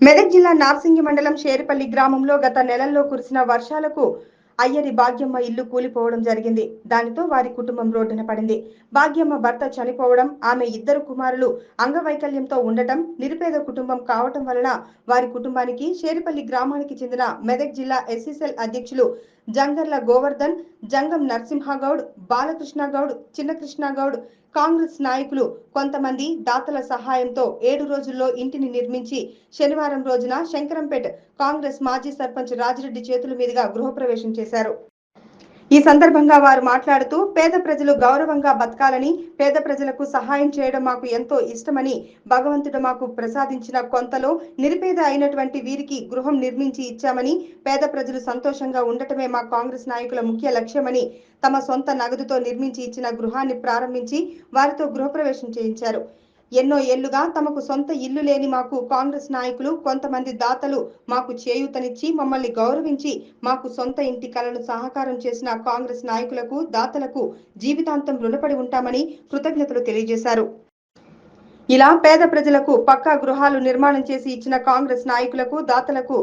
మెదక్ జిల్లా నార్సింగి మండలం షేరిపల్లి గ్రామంలో గత నెలల్లో కురిసిన వర్షాలకు అయ్యరి భాగ్యమ్మ ఇల్లు కూలిపోవడం జరిగింది. దానితో వారి కుటుంబం రోడ్డున పడింది. భాగ్యమ్మ భర్త చనిపోవడం ఆమె ఇద్దరు కుమారులు అంగవైకల్యంతో ఉండటం నిరుపేద కుటుంబం కావటం వలన వారి కుటుంబానికి షేరిపల్లి గ్రామానికి చెందిన మెదక్ జిల్లా ఎస్సీసెల్ అధ్యక్షులు జంగర్ల గోవర్ధన్ జంగం నరసింహగౌడ్ బాలకృష్ణ గౌడ్ చిన్నకృష్ణ గౌడ్ కాంగ్రెస్ నాయకులు కొంతమంది దాతల సహాయంతో ఏడు రోజుల్లో ఇంటిని నిర్మించి శనివారం రోజున శంకరంపేట్ కాంగ్రెస్ మాజీ సర్పంచ్ రాజిరెడ్డి చేతుల మీదుగా గృహప్రవేశం చేశారు. ఈ సందర్భంగా వారు మాట్లాడుతూ పేద ప్రజలు గౌరవంగా బతకాలని పేద ప్రజలకు సహాయం చేయడం మాకు ఎంతో ఇష్టమని భగవంతుడు మాకు ప్రసాదించిన కొంతలో నిరుపేద అయినటువంటి వీరికి గృహం నిర్మించి ఇచ్చామని పేద ప్రజలు సంతోషంగా ఉండటమే మా కాంగ్రెస్ నాయకుల ముఖ్య లక్ష్యమని తమ సొంత నగదుతో నిర్మించి ఇచ్చిన గృహాన్ని ప్రారంభించి వారితో గృహప్రవేశం చేయించారు. ఎన్నో ఏళ్ళుగా తమకు సొంత ఇల్లు లేని మాకు కాంగ్రెస్ నాయకులు కొంతమంది దాతలు మాకు చేయూతనిచ్చి మమ్మల్ని గౌరవించి మాకు సొంత ఇంటి కలను సహకారం చేసిన కాంగ్రెస్ నాయకులకు దాతలకు జీవితాంతం రుణపడి ఉంటామని కృతజ్ఞతలు తెలియజేశారు. ఇలా పేద ప్రజలకు పక్కా గృహాలు నిర్మాణం చేసి ఇచ్చిన కాంగ్రెస్ నాయకులకు దాతలకు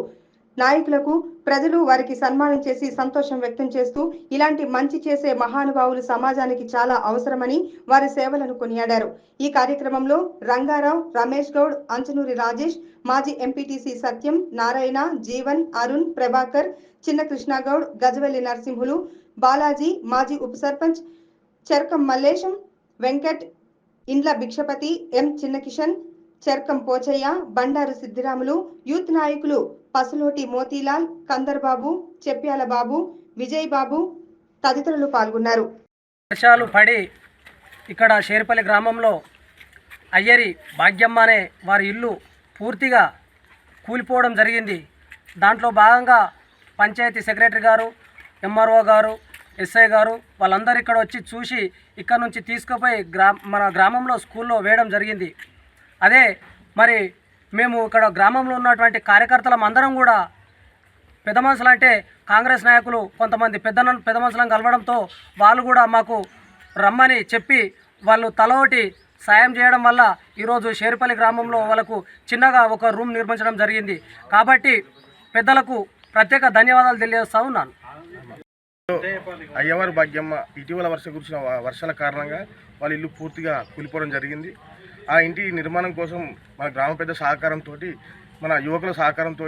నాయకులకు ప్రజలు వారికి సన్మానం చేసి సంతోషం వ్యక్తం చేస్తూ ఇలాంటి మంచి చేసే మహానుభావులు సమాజానికి చాలా అవసరమని వారి సేవలను కొనియాడారు. ఈ కార్యక్రమంలో రంగారావు రమేష్ గౌడ్ అంచనూరి రాజేష్ మాజీ ఎంపీటీసీ సత్యం నారాయణ జీవన్ అరుణ్ ప్రభాకర్ చిన్న కృష్ణగౌడ్ గజవెల్లి నరసింహులు బాలాజీ మాజీ ఉప సర్పంచ్ చెరకం మల్లేశం వెంకట్ ఇండ్ల భిక్షపతి ఎం చిన్నకిషన్ చెర్కం పోచయ్య బండారు సిద్ధిరాములు యూత్ నాయకులు పసులోటి మోతీలాల్ కందర్ బాబు చెప్యాల బాబు విజయ్ బాబు తదితరులు పాల్గొన్నారు. వర్షాలు పడి ఇక్కడ షేర్పల్లి గ్రామంలో అయ్యరి భాగ్యమ్మ అనే వారి ఇల్లు పూర్తిగా కూలిపోవడం జరిగింది. దాంట్లో భాగంగా పంచాయతీ సెక్రటరీ గారు ఎంఆర్ఓ గారు ఎస్ఐ గారు వాళ్ళందరూ ఇక్కడ వచ్చి చూసి ఇక్కడ నుంచి తీసుకుపోయి గ్రా మన గ్రామంలో స్కూల్లో వేయడం జరిగింది. అదే మరి మేము ఇక్కడ గ్రామంలో ఉన్నటువంటి కార్యకర్తలం అందరం కూడా పెద్ద మనుషులు అంటే కాంగ్రెస్ నాయకులు కొంతమంది పెద్ద పెద్ద మనుషులను కలవడంతో వాళ్ళు కూడా మాకు రమ్మని చెప్పి వాళ్ళు తలవటి సాయం చేయడం వల్ల ఈరోజు షేర్పల్లి గ్రామంలో వాళ్ళకు చిన్నగా ఒక రూమ్ నిర్మించడం జరిగింది. కాబట్టి పెద్దలకు ప్రత్యేక ధన్యవాదాలు తెలియజేస్తా ఉన్నాను. అయ్యవారి భాగ్యమ్మ ఇటీవల వర్ష కురిసిన వర్షాల కారణంగా వాళ్ళ ఇల్లు పూర్తిగా కూలిపోవడం జరిగింది. ఆ ఇంటి నిర్మాణం కోసం మన గ్రామ పెద్ద సహకారంతో మన యువకుల సహకారంతో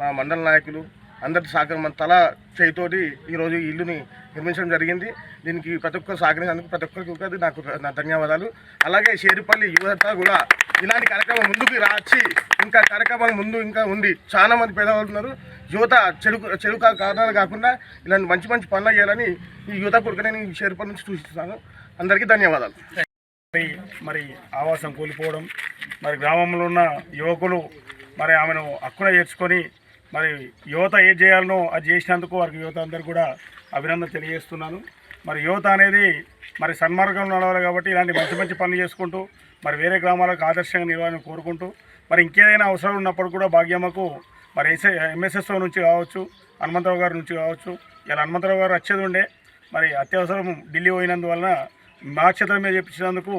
మా మండల నాయకులు అందరి సహకారం మన తల చేయితోటి ఈరోజు ఈ ఇల్లుని నిర్మించడం జరిగింది. దీనికి ప్రతి ఒక్కరు సహకరించినందుకు ప్రతి ఒక్కరికి నాకు నా ధన్యవాదాలు. అలాగే షేరుపల్లి యువత కూడా ఇలాంటి కార్యక్రమం ముందుకు రాచి ఇంకా కార్యక్రమాలు ముందు ఇంకా ఉంది చాలా మంది పేదవాళ్ళు ఉన్నారు. యువత చెడు చెడు కారణాలు కాకుండా ఇలాంటి మంచి మంచి పనులు చేయాలని ఈ యువత కొడుకు నేను ఈ నుంచి సూచిస్తున్నాను. అందరికీ ధన్యవాదాలు. మరి మరి ఆవాసం కూలిపోవడం మరి గ్రామంలో ఉన్న యువకులు మరి ఆమెను హక్కున చేర్చుకొని మరి యువత ఏం చేయాలనో అది చేసినందుకు వారికి యువత అందరు కూడా అభినందన తెలియజేస్తున్నాను. మరి యువత అనేది మరి సన్మార్గంలో నడవాలి కాబట్టి ఇలాంటి మంచి మంచి పనులు చేసుకుంటూ మరి వేరే గ్రామాలకు ఆదర్శంగా నిలవాలని కోరుకుంటూ మరి ఇంకేదైనా అవసరం ఉన్నప్పుడు కూడా భాగ్యమ్మకు మరి ఎస్ఐ ఎంఎస్ఎస్ఓ నుంచి కావచ్చు హనుమంతరావు గారి నుంచి కావచ్చు ఇలా హనుమంతరావు గారు వచ్చేది ఉండే మరి అత్యవసరం ఢిల్లీ పోయినందువలన మా చేతుల మీద చెప్పించినందుకు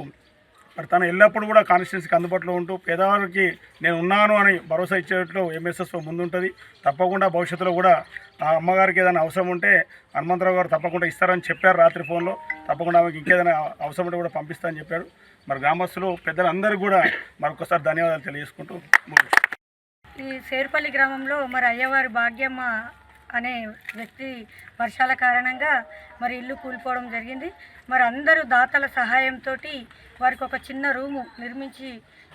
మరి తను ఎల్లప్పుడూ కూడా కాన్స్టిట్యున్సీకి అందుబాటులో ఉంటూ పేదవారికి నేను ఉన్నాను అని భరోసా ఇచ్చేట్లు ఎంఎస్ఎస్ఓ ముందుంటుంది. తప్పకుండా భవిష్యత్తులో కూడా ఆ అమ్మగారికి ఏదైనా అవసరం ఉంటే హనుమంతరావు గారు తప్పకుండా ఇస్తారని చెప్పారు రాత్రి ఫోన్లో. తప్పకుండా ఆమెకి ఇంకేదైనా అవసరం ఉంటే కూడా పంపిస్తానని చెప్పారు. మరి గ్రామస్తులు పెద్దలందరికీ కూడా మరొకసారి ధన్యవాదాలు తెలియజేసుకుంటూ ఈ సేరుపల్లి గ్రామంలో మరి అయ్యవారి భాగ్యమ్మ అనే వ్యక్తి వర్షాల కారణంగా మరి ఇల్లు కూలిపోవడం జరిగింది. మరి అందరూ దాతల సహాయంతో వారికి ఒక చిన్న రూము నిర్మించి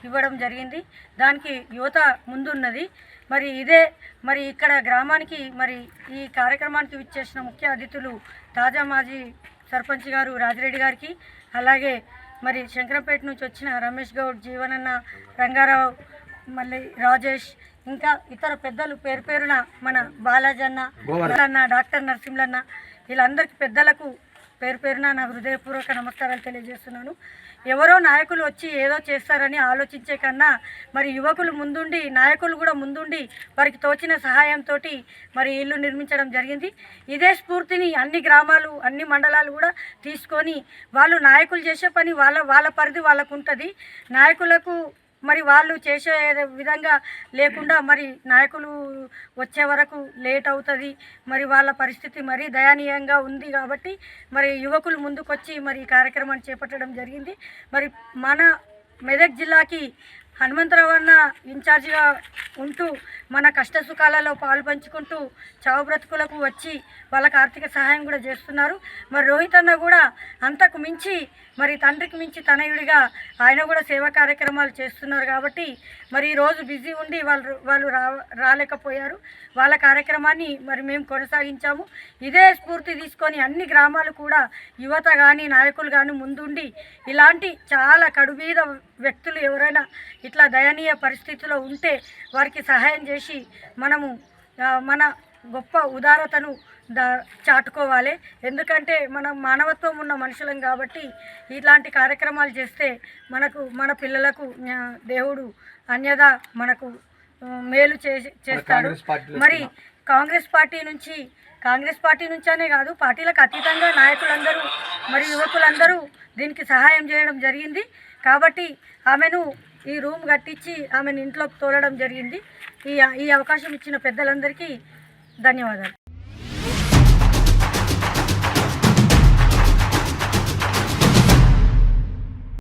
ఇవ్వడం జరిగింది. దానికి యువత ముందున్నది. మరి ఇదే మరి ఇక్కడ గ్రామానికి మరి ఈ కార్యక్రమానికి విచ్చేసిన ముఖ్య అతిథులు తాజా మాజీ సర్పంచ్ గారు రాజిరెడ్డి గారికి అలాగే మరి శంకరంపేట నుంచి వచ్చిన రమేష్ గౌడ్ జీవనన్న రంగారావు మళ్ళీ రాజేష్ ఇంకా ఇతర పెద్దలు పేరు పేరున మన బాలాజన్న అన్న డాక్టర్ నరసింహన్న వీళ్ళందరికీ పెద్దలకు పేరు పేరున నా హృదయపూర్వక నమస్కారాలు తెలియజేస్తున్నాను. ఎవరో నాయకులు వచ్చి ఏదో చేస్తారని ఆలోచించే కన్నా మరి యువకులు ముందుండి నాయకులు కూడా ముందుండి వారికి తోచిన సహాయంతో మరి ఇల్లు నిర్మించడం జరిగింది. ఇదే స్ఫూర్తిని అన్ని గ్రామాలు అన్ని మండలాలు కూడా తీసుకొని వాళ్ళు నాయకులు చేసే పని వాళ్ళ వాళ్ళ పరిధి వాళ్ళకు ఉంటుంది నాయకులకు మరి వాళ్ళు చేసే విధంగా లేకుండా మరి నాయకులు వచ్చే వరకు లేట్ అవుతుంది. మరి వాళ్ళ పరిస్థితి మరీ దయనీయంగా ఉంది కాబట్టి మరి యువకులు ముందుకొచ్చి మరి ఈ కార్యక్రమాన్ని చేపట్టడం జరిగింది. మరి మన మెదక్ జిల్లాకి హనుమంతరావు అన్న ఇన్ఛార్జిగా ఉంటూ మన కష్ట సుఖాలలో పాలు పంచుకుంటూ చావు బ్రతుకులకు వచ్చి వాళ్ళకి ఆర్థిక సహాయం కూడా చేస్తున్నారు. మరి రోహిత్ అన్న కూడా అంతకు మించి మరి తండ్రికి మించి తనయుడిగా ఆయన కూడా సేవా కార్యక్రమాలు చేస్తున్నారు కాబట్టి మరి ఈరోజు బిజీ ఉండి వాళ్ళు వాళ్ళు రా రాలేకపోయారు. వాళ్ళ కార్యక్రమాన్ని మరి మేము కొనసాగించాము. ఇదే స్ఫూర్తి తీసుకొని అన్ని గ్రామాలు కూడా యువత కానీ నాయకులు కానీ ముందుండి ఇలాంటి చాలా కడుబీద వ్యక్తులు ఎవరైనా ఇట్లా దయనీయ పరిస్థితిలో ఉంటే వారికి సహాయం చేసి మనము మన గొప్ప ఉదారతను దా చాటుకోవాలి. ఎందుకంటే మనం మానవత్వం ఉన్న మనుషులం కాబట్టి ఇలాంటి కార్యక్రమాలు చేస్తే మనకు మన పిల్లలకు దేవుడు అన్యదా మనకు మేలు చేసి చేస్తాడు. మరి కాంగ్రెస్ పార్టీ నుంచి కాంగ్రెస్ పార్టీ నుంచనే కాదు పార్టీలకు అతీతంగా నాయకులందరూ మరి యువకులందరూ దీనికి సహాయం చేయడం జరిగింది. కాబట్టి ఆమెను ఈ రూమ్ కట్టించి ఆమెను ఇంట్లోకి తోలడం జరిగింది. ఈ ఈ అవకాశం ఇచ్చిన పెద్దలందరికీ ధన్యవాదాలు.